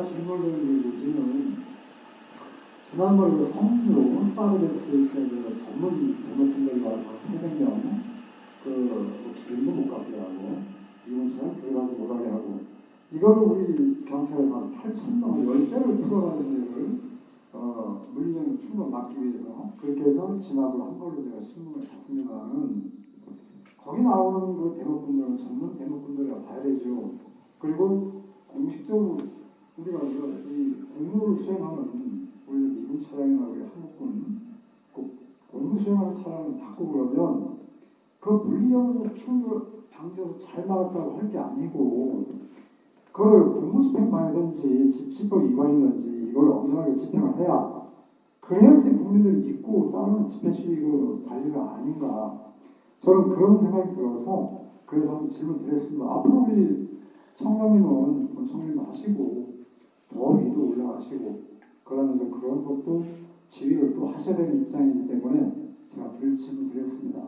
제가 질문드린 요지는 지난번에 그 성주 사르베츠 그 전문 대목분들이 와서 800명 그 기름도 못 갖게 하고 이문처럼 들어가지 못하게 하고 이거를 우리 경찰에서 한 8천 명, 10배를 풀어가는 일을 어, 물리적인 충돌 막기 위해서 그렇게 해서 진압을 한 걸로 제가 신문을 봤습니다는 거기 나오는 그 대목분들은 전문 대목분들을 봐야 되죠. 그리고 공식적으로 우리가 이거 이 공무를 수행하는 우리 미군 차량이나 우리 한국군 그 공무 수행하는 차량을 바꾸고 그러면 그 물리적으로 충돌 방지해서 잘 막았다고 할 게 아니고 그걸 공무 집행방해든지 집- 집법 위반이든지 이걸 엄정하게 집행을 해야 그래야지 국민들이 믿고 따르는 집회 시위 그 관리가 아닌가 저는 그런 생각이 들어서 그래서 한번 질문 드렸습니다. 앞으로 우리 청장님은 본청님도 하시고 더 위도 올라가시고 그러면서 그런 것도 지휘를 또 하셔야 되는 입장이기 때문에 제가 들 질문 드렸습니다.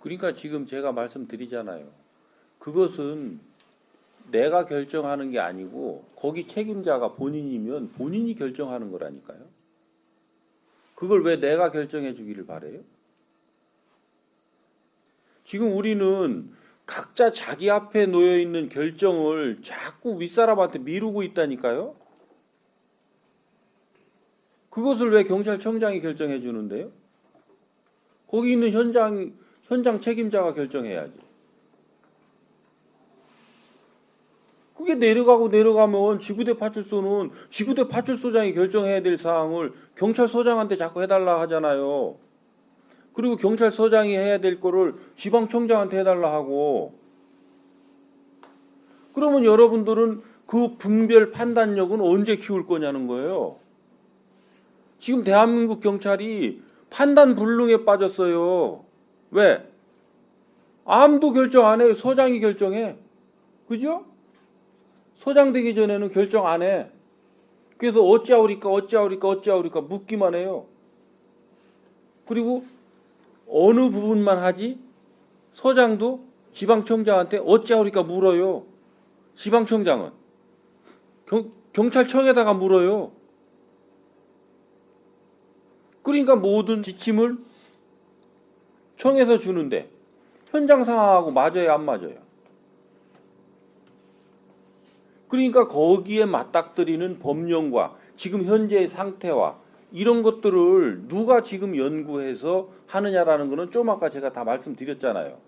그러니까 지금 제가 말씀드리잖아요. 그것은 내가 결정하는 게 아니고 거기 책임자가 본인이면 본인이 결정하는 거라니까요. 그걸 왜 내가 결정해 주기를 바래요? 지금 우리는 각자 자기 앞에 놓여 있는 결정을 자꾸 윗사람한테 미루고 있다니까요. 그것을 왜 경찰청장이 결정해 주는데요? 거기 있는 현장 현장 책임자가 결정해야지. 그게 내려가고 내려가면 지구대 파출소는 지구대 파출소장이 결정해야 될 사항을 경찰서장한테 자꾸 해달라 하잖아요. 그리고 경찰서장이 해야 될 거를 지방청장한테 해달라 하고. 그러면 여러분들은 그 분별 판단력은 언제 키울 거냐는 거예요. 지금 대한민국 경찰이 판단 불능에 빠졌어요. 왜? 아무도 결정 안 해요. 소장이 결정해. 그죠? 소장 되기 전에는 결정 안 해. 그래서 어찌하오리까 어찌하오리까 어찌하오리까 묻기만 해요. 그리고 어느 부분만 하지? 소장도 지방청장한테 어찌하오리까 물어요. 지방청장은 경, 경찰청에다가 물어요. 그러니까 모든 지침을 청에서 주는데 현장 상황하고 맞아요 안 맞아요? 그러니까 거기에 맞닥뜨리는 법령과 지금 현재의 상태와 이런 것들을 누가 지금 연구해서 하느냐라는 거는 좀 아까 제가 다 말씀드렸잖아요.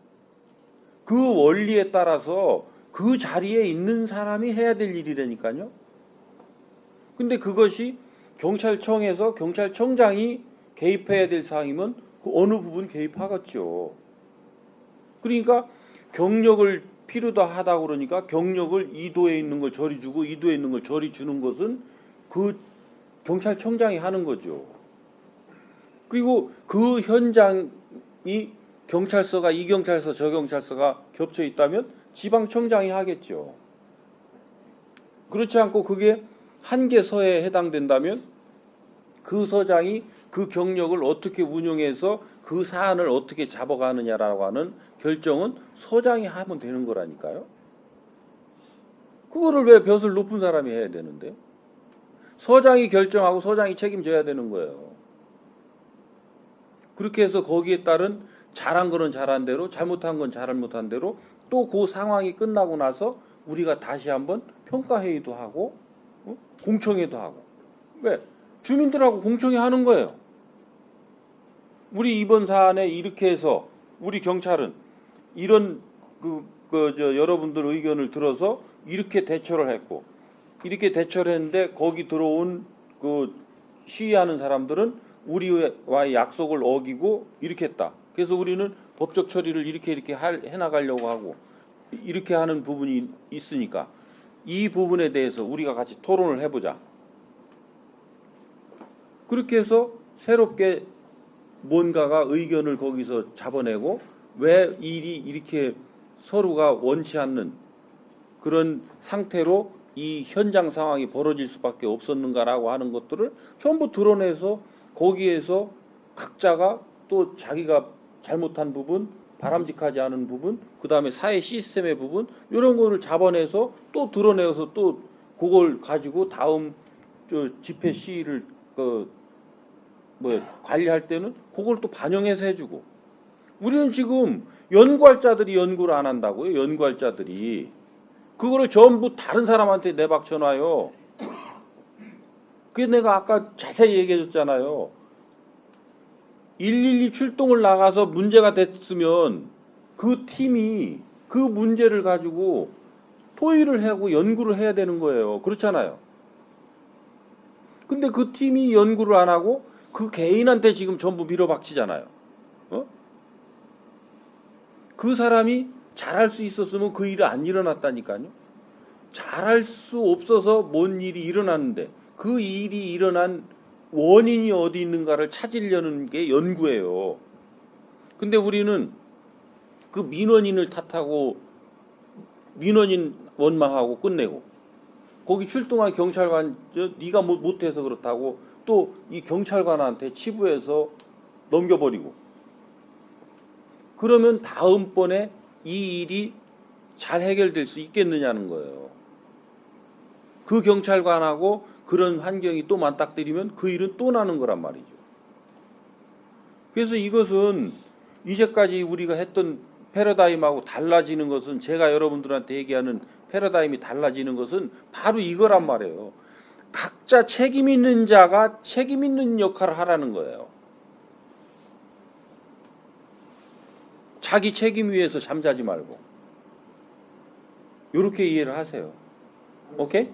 그 원리에 따라서 그 자리에 있는 사람이 해야 될 일이라니까요. 근데 그것이 경찰청에서 경찰청장이 개입해야 될 사항이면 그 어느 부분 개입하겠죠. 그러니까 경력을 필요다 하다 그러니까 경력을 이도에 있는 걸 저리 주고 이도에 있는 걸 저리 주는 것은 그 경찰청장이 하는 거죠. 그리고 그 현장이 경찰서가 이 경찰서 저 경찰서가 겹쳐 있다면 지방청장이 하겠죠. 그렇지 않고 그게 한 개 서에 해당된다면 그 서장이 그 경력을 어떻게 운용해서 그 사안을 어떻게 잡아가느냐라고 하는 결정은 서장이 하면 되는 거라니까요. 그거를 왜 벼슬 높은 사람이 해야 되는데? 서장이 결정하고 서장이 책임져야 되는 거예요. 그렇게 해서 거기에 따른 잘한 거는 잘한 대로 잘못한 건 잘못한 대로 또 그 상황이 끝나고 나서 우리가 다시 한번 평가회의도 하고 어? 공청회도 하고 왜 주민들하고 공청회 하는 거예요. 우리 이번 사안에 이렇게 해서 우리 경찰은 이런 그, 그, 저, 여러분들 의견을 들어서 이렇게 대처를 했고, 이렇게 대처를 했는데, 거기 들어온 그 시위하는 사람들은 우리와의 약속을 어기고 이렇게 했다. 그래서 우리는 법적 처리를 이렇게 이렇게 할, 해나가려고 하고, 이렇게 하는 부분이 있으니까, 이 부분에 대해서 우리가 같이 토론을 해보자. 그렇게 해서 새롭게 뭔가가 의견을 거기서 잡아내고 왜 일이 이렇게 서로가 원치 않는 그런 상태로 이 현장 상황이 벌어질 수밖에 없었는가라고 하는 것들을 전부 드러내서 거기에서 각자가 또 자기가 잘못한 부분, 바람직하지 않은 부분, 그 다음에 사회 시스템의 부분 이런 거를 잡아내서 또 드러내서 또 그걸 가지고 다음 저 집회 시위를 그 뭐 관리할 때는 그걸 또 반영해서 해주고 우리는 지금 연구할 자들이 연구를 안 한다고요. 연구할 자들이 그거를 전부 다른 사람한테 내박쳐놔요. 그게 내가 아까 자세히 얘기해 줬잖아요. 112 출동을 나가서 문제가 됐으면 그 팀이 그 문제를 가지고 토의를 하고 연구를 해야 되는 거예요. 그렇잖아요. 근데 그 팀이 연구를 안 하고 그 개인한테 지금 전부 밀어박치잖아요. 어? 그 사람이 잘할 수 있었으면 그 일이 안 일어났다니까요. 잘할 수 없어서 뭔 일이 일어났는데 그 일이 일어난 원인이 어디 있는가를 찾으려는 게 연구예요. 근데 우리는 그 민원인을 탓하고 민원인 원망하고 끝내고 거기 출동한 경찰관 저 네가 못 못해서 그렇다고 또 이 경찰관한테 치부해서 넘겨버리고 그러면 다음번에 이 일이 잘 해결될 수 있겠느냐는 거예요. 그 경찰관하고 그런 환경이 또 맞닥뜨리면 그 일은 또 나는 거란 말이죠. 그래서 이것은 이제까지 우리가 했던 패러다임하고 달라지는 것은 제가 여러분들한테 얘기하는 패러다임이 달라지는 것은 바로 이거란 말이에요. 각자 책임 있는 자가 책임 있는 역할을 하라는 거예요. 자기 책임 위에서 잠자지 말고. 이렇게 이해를 하세요. 오케이?